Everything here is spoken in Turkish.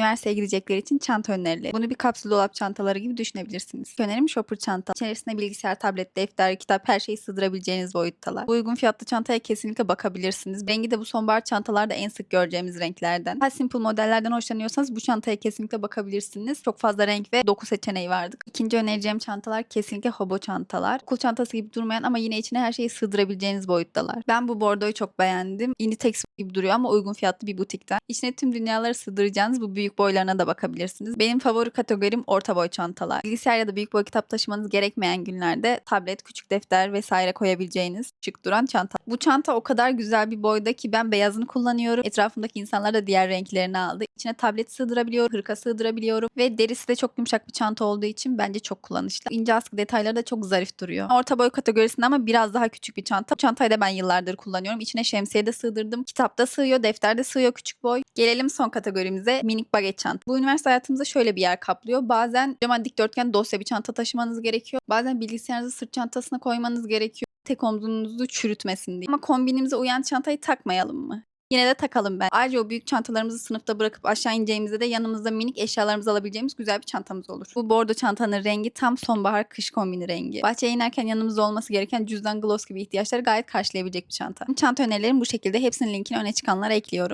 üniversiteye gidecekleri için çanta önerileri. Bunu bir kapsül dolap çantaları gibi düşünebilirsiniz. Önerim shopper çanta. İçerisine bilgisayar, tablet, defter, kitap her şeyi sığdırabileceğiniz boyuttalar. Bu uygun fiyatlı çantaya kesinlikle bakabilirsiniz. Rengi de bu sonbahar çantalarda en sık göreceğimiz renklerden. Daha simple modellerden hoşlanıyorsanız bu çantaya kesinlikle bakabilirsiniz. Çok fazla renk ve doku seçeneği vardı. İkinci önereceğim çantalar kesinlikle hobo çantalar. Okul çantası gibi durmayan ama yine içine her şeyi sığdırabileceğiniz boyuttalar. Ben bu bordoyu çok beğendim. Inditex gibi duruyor ama uygun fiyatlı bir butikten. İçine tüm dünyaları sığdıracağınız bu büyük boylarına da bakabilirsiniz. Benim favori kategorim orta boy çantalar. Bilgisayar ya da büyük boy kitap taşımanız gerekmeyen günlerde tablet, küçük defter vesaire koyabileceğiniz şık duran çanta. Bu çanta o kadar güzel bir boyda ki ben beyazını kullanıyorum. Etrafımdaki insanlar da diğer renklerini aldı. İçine tablet sığdırabiliyorum, hırka sığdırabiliyorum ve derisi de çok yumuşak bir çanta olduğu için bence çok kullanışlı. İnce askı detayları da çok zarif duruyor. Orta boy kategorisinde ama biraz daha küçük bir çanta. Bu çantayı da ben yıllardır kullanıyorum. İçine şemsiye de sığdırdım. Kitapta sığıyor, defterde sığıyor küçük boy. Gelelim son kategorimize minik baget çanta. Bu üniversite hayatımızda şöyle bir yer kaplıyor. Bazen kocaman dikdörtgen dosya bir çanta taşımanız gerekiyor. Bazen bilgisayarınızı sırt çantasına koymanız gerekiyor. Tek omzunuzu çürütmesin diye. Ama kombinimize uyan çantayı takmayalım mı? Yine de takalım ben. Ayrıca o büyük çantalarımızı sınıfta bırakıp aşağı ineceğimizde de yanımızda minik eşyalarımızı alabileceğimiz güzel bir çantamız olur. Bu bordo çantanın rengi tam sonbahar kış kombini rengi. Bahçeye inerken yanımızda olması gereken cüzdan gloss gibi ihtiyaçları gayet karşılayabilecek bir çanta. Çanta önerilerim bu şekilde. Hepsinin linkini öne çıkanlara ekliyorum.